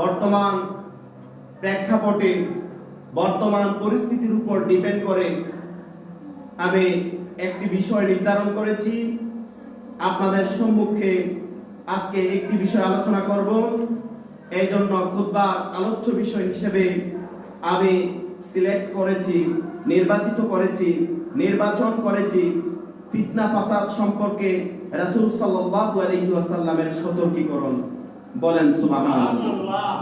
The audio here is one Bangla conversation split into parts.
বর্তমান প্রেক্ষাপটে বর্তমান পরিস্থিতির উপর ডিপেন্ড করে, আমি একটি বিষয় নির্ধারণ করেছি। আপনাদের সম্মুখে আজকে একটি বিষয় আলোচনা করব। এই জন্য খুদ্বার আলোচ্য বিষয় হিসেবে আমি সিলেক্ট করেছি, নির্বাচিত করেছি, নির্বাচন করেছি ফিতনা ফাসাদ সম্পর্কে রাসূল সাল্লাল্লাহু আলাইহি ওয়াসাল্লামের সতর্কীকরণ। বলেন সুবহানাল্লাহ।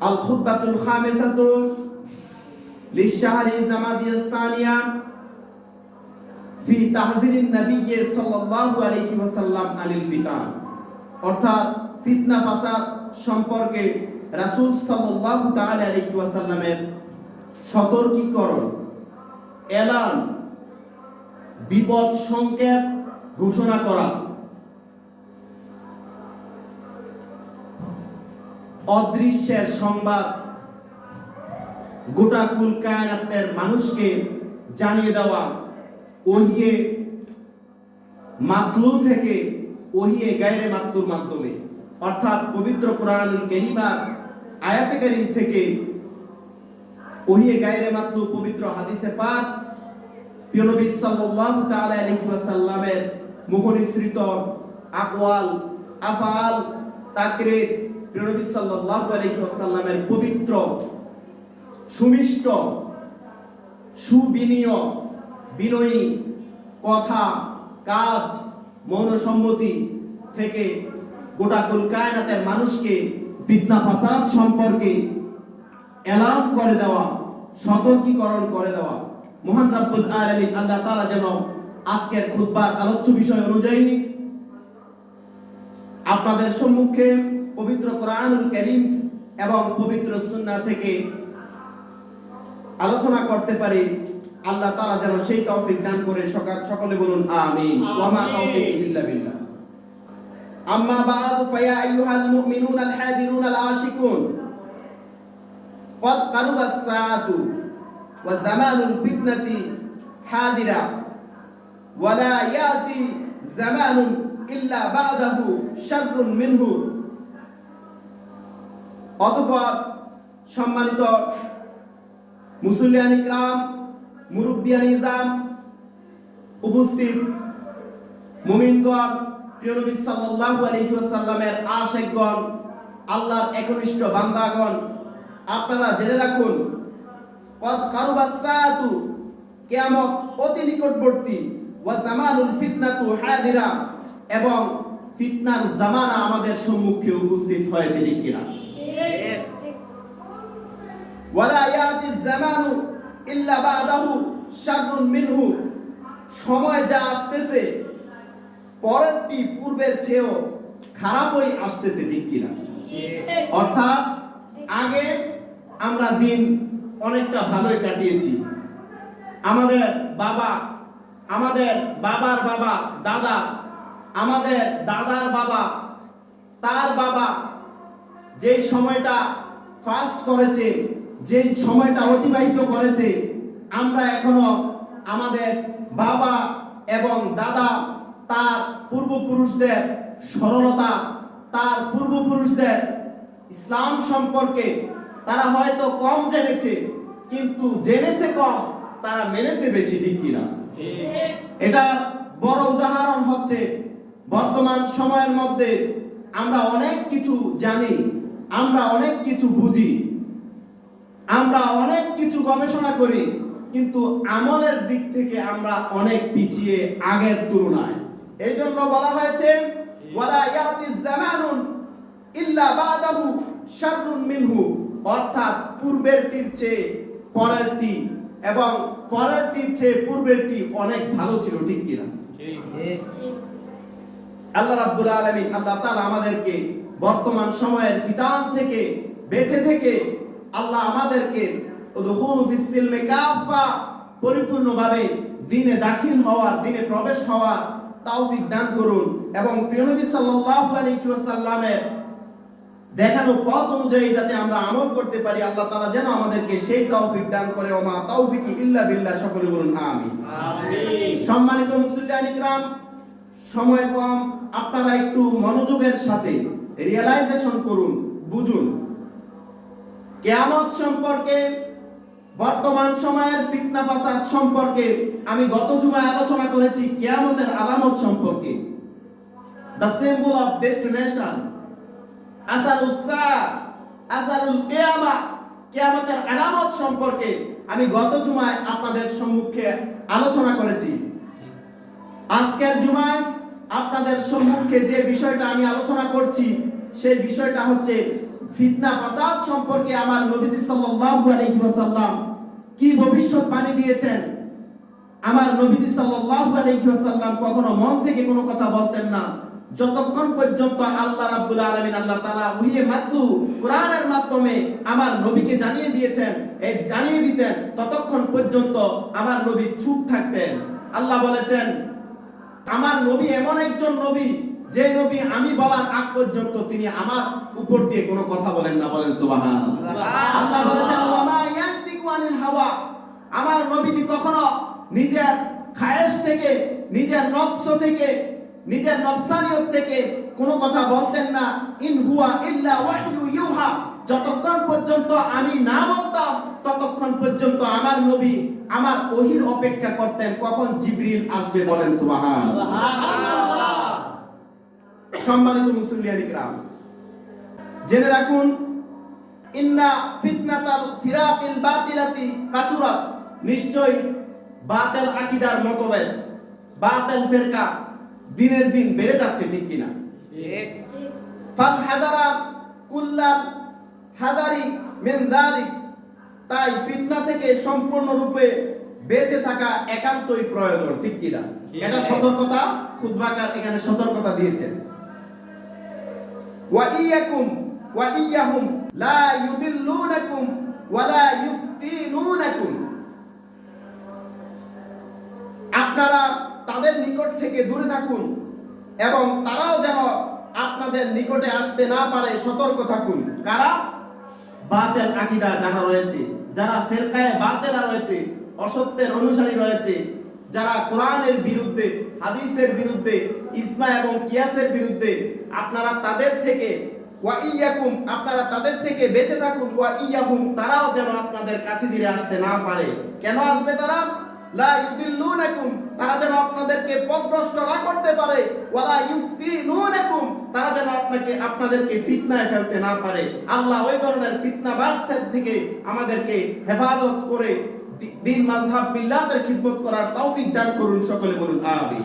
আল খুতবাতুল খামিসাতু লিশাহরি জামাদিয়া সানিয়া ফি তাহজিরিন নবী সাল্লাল্লাহু আলাইহি ওয়াসাল্লাম আনিল ফিতান অর্থাৎ ফিতনা ফাসাদ সম্পর্কে রাসূল সাল্লাল্লাহু তাআলা আলাইহি ওয়াসাল্লামের সতর্কীকরণ এলান বিপদ সংকেত ঘোষণা করা অদৃশ্যের সংবাদ গোটা কুল কায়নাতের মানুষকে জানিয়ে দেওয়া, ওহিয়ে মাতলু থেকে ওহিয়ে গায়রে মাতলুর মাধ্যমে। অর্থাৎ পবিত্র কোরআনুল কারীমার আয়াতে কারীম থেকে ওহিয়ে গায়রে মাতলু পবিত্র হাদিসে পাক প্রিয় নবী সাল্লাল্লাহু তাআলা আলাইহি ওয়াসাল্লামের মুখনিসৃত আকওয়াল, আফআল, তাকরীর প্রিয় নবী সাল্লাল্লাহু আলাইহি ওয়াসাল্লামের পবিত্র, সুমিষ্ট, সুবিনীয়, বিনয়ী কথা, কাজ থেকে গোটা কুল কায়নাতের মানুষকে ফিতনা ফাসাদ সম্পর্কে এলান করে দেওয়া, সতর্কীকরণ করে দেওয়া। মহান রাব্বুল আলামিন আল্লাহ তাআলা যেন আজকের খুতবার আলোচ্য বিষয় অনুযায়ী আপনাদের সম্মুখে পবিত্র কোরআনুল কারীম এবং পবিত্র সুন্নাহ থেকে আলোচনা করতে পারি আল্লাহ তাআলা যেন সেই তৌফিক দান করে সকাল সকলে বলুন আমিন ওয়া মা তাওফিক ইল্লা বিল্লাহ আম্মা বা'দু ফায়া আইয়ুহাল মুমিনুনা আল হাদিরুন আল আশিকুন قد قرب الساعة وزمان الفتنة حاضرة ولا يأتي زمان إلا بعده شر منه অতঃপর সম্মানিত মুসলিয়ান ইকরাম মুরব্বিয়ান ইজাম উপস্থিত মুমিনগণ, প্রিয় নবী সাল্লাল্লাহু আলাইহি ওয়াসাল্লামের আশিকগণ, আল্লাহর একনিষ্ঠ বান্দাগণ, আপনারা জেনে রাখুন, কদ কারুবাস সাআতু কিয়ামত অতি নিকটবর্তী, ওয়া জামানুল ফিতনাতু হাদিরা এবং ফিতনার জামানা আমাদের সম্মুখে উপস্থিত হয়েছে ঠিক কিনা। ওয়ালা ইয়াতি জামানু ইল্লা বাদাহু শাররুন মিনহু। সময় যা আসতেছে, পরেরটি পূর্বের চেয়েও খারাপই আসতেছে, ঠিক কিনা? অর্থাৎ আগে আমরা দিন অনেকটা ভালোই কাটিয়েছি। আমাদের বাবা, আমাদের বাবার বাবা, দাদা, আমাদের দাদার বাবা, তার বাবা যে সময়টা ফাস্ট করেছে যে সময়টা অতিবাহিত করেছে আমরা এখনও আমাদের বাবা এবং দাদা তার পূর্বপুরুষদের সরলতা তার পূর্বপুরুষদের ইসলাম সম্পর্কে তারা হয়তো কম জেনেছে কিন্তু জেনেছে কম তারা মেনেছে বেশি ঠিক কিনা? এটা বড় উদাহরণ হচ্ছে বর্তমান সময়ের মধ্যে আমরা অনেক কিছু জানি আমরা অনেক কিছু বুঝি আমরা অনেক কিছু গবেষণা করি, কিন্তু আমলের দিক থেকে আমরা অনেক পিছিয়ে আগের তুলনায়। এই জন্য বলা হয়েছে, ওয়ালা ইয়াতি জামানুন ইল্লা বাদাহু শাররুন মিনহু। অর্থাৎ পূর্বেরটির চেয়ে পরেরটি এবং পরেরটির চেয়ে পূর্বেরটি অনেক ভালো ছিল, ঠিক কিনা? আল্লাহ রাব্বুল আলামিন, আল্লাহ তাআলা আমাদেরকে বর্তমান সময়ের ফিতান থেকে, বেঁচে থেকে আল্লাহ আমাদেরকে পরিপূর্ণভাবে দিনে দাখিল হওয়ার দিনে প্রবেশ হওয়ার তৌফিক দান করুন। এবং প্রিয় নবী সাল্লাল্লাহু আলাইহি ওয়াসাল্লামের দেখানো পথ অনুযায়ী যাতে আমরা আমল করতে পারি আল্লাহ তাআলা যেন আমাদেরকে সেই তৌফিক দান করে। ওমা তৌফিকি ইল্লা বিল্লাহ সকলে বলুন আমিন। সম্মানিত মুসলিয়ান ইকরাম সময় কম আপনারা একটু মনোযোগের সাথে রিয়েলাইজেশন করুন বুঝুন। কেয়ামত সম্পর্কে, বর্তমান সময়ের ফিতনা ফাসাদ সম্পর্কে আমি গত জুমায় আলোচনা করেছি কেয়ামতের আলামত সম্পর্কে। দ্য সিম্বল অফ ডেস্টিনেশন আসারুল সা আসারুল কিয়ামা, কেয়ামতের আলামত সম্পর্কে আমি গত জুমায় আপনাদের সম্মুখে আলোচনা করেছি। আজকের জুমায় আপনাদের সম্মুখে যে বিষয়টা আমি আলোচনা করছি, সেই বিষয়টা হচ্ছে ফিতনা, ফাসাদ সম্পর্কে আমার নবীজি সাল্লাল্লাহু আলাইহি ওয়াসাল্লাম কি ভবিষ্যৎ ভবিষ্যৎবাণী দিয়েছেন? আমার নবীজি সাল্লাল্লাহু আলাইহি ওয়াসাল্লাম কখনো মন থেকে কোনো কথা বলতেন না। যতক্ষণ পর্যন্ত আল্লাহ রাব্বুল আলামিন, আল্লাহ তাআলা ওহিয়ে মাতলু, কোরআনের মাধ্যমে আমার নবীকে জানিয়ে দিয়েছেন, এই জানিয়ে দিতেন, ততক্ষণ পর্যন্ত আমার নবী চুপ থাকতেন। আল্লাহ বলেছেন, আমার নবী এমন একজন নবী যে নবী আমি বলার আগ পর্যন্ত তিনি আমার উপর দিয়ে কোনো কথা বলেন না বলেন সুবহান আল্লাহ বলেছেন ওয়ামা ইয়ান্তিকু আনিল হাওয়া। আমার নবীজি কখনো নিজের খায়েশ থেকে নিজের নফস থেকে নিজের নফসানিয়ত থেকে কোনো কথা বলতেন না। ইন হুয়া ইল্লা ওয়াহয়ু ইউহা। যতক্ষণ পর্যন্ত আমি না বলতাম ততক্ষণ পর্যন্ত আমার নবী আমার ওহির অপেক্ষা করতেন কখন জিবরিল আসবে বলেন সুবহান সম্মানিত মুসলিয়ান ইকরাম জেনে রাখুন ইন্না ফিতনাতাল ফিরাকিল বাতিলাতি কাসুরাত। নিশ্চয় বাতেল আকীদার মতভেদ বাতেল ফিরকা দিনের দিন বেড়ে যাচ্ছে ঠিক কিনা? ফাল হাজারা কুল্লাল মিন যালিক। তাই ফিতনা থেকে সম্পূর্ণরূপে বেঁচে থাকা একান্তই প্রয়োজন ঠিক কিনা? এটা সতর্কতা খুতবাকার এখানে সতর্কতা দিয়েছেন। ওয়া ইয়াকুম ওয়া ইয়াহুম লা ইউদিল্লুনাকুম ওয়া লা আপনারা তাদের নিকট থেকে দূরে থাকুন এবং তারাও যেন আপনাদের নিকটে আসতে না পারে, সতর্ক থাকুন। কারা? বাতেল আকীদা যারা রয়েছে, যারা ফেরকায়ে বাতেলা রয়েছে, অসত্যের অনুসারী রয়েছে যারা কোরআনের বিরুদ্ধে, হাদিসের বিরুদ্ধে, ইসমা এবং কিয়াসের বিরুদ্ধে আপনারা তাদের থেকে ওয়া ইয়াকুম, আপনারা তাদের থেকে বেঁচে থাকুন, ওয়া ইয়াহুম, তারাও যেন আপনাদের কাছে ধীরে আসতে না পারে। কেন আসবে তারা? লা ইউদিল্লুনাকুম, তারা যেন আপনাদেরকে পথভ্রষ্ট না করতে পারে। ওয়ালা ইফতিনুনাকুম তারা যেন আপনাকে, আপনাদেরকে ফিতনায় ফেলতে না পারে। আল্লাহ ওই ধরনের ফিতনা বাস্তব থেকে আমাদেরকে হেফাজত করে দিন মাযহাব মিল্লাতের খিদমত করার তৌফিক দান করুন সকলে বলুন আমিন।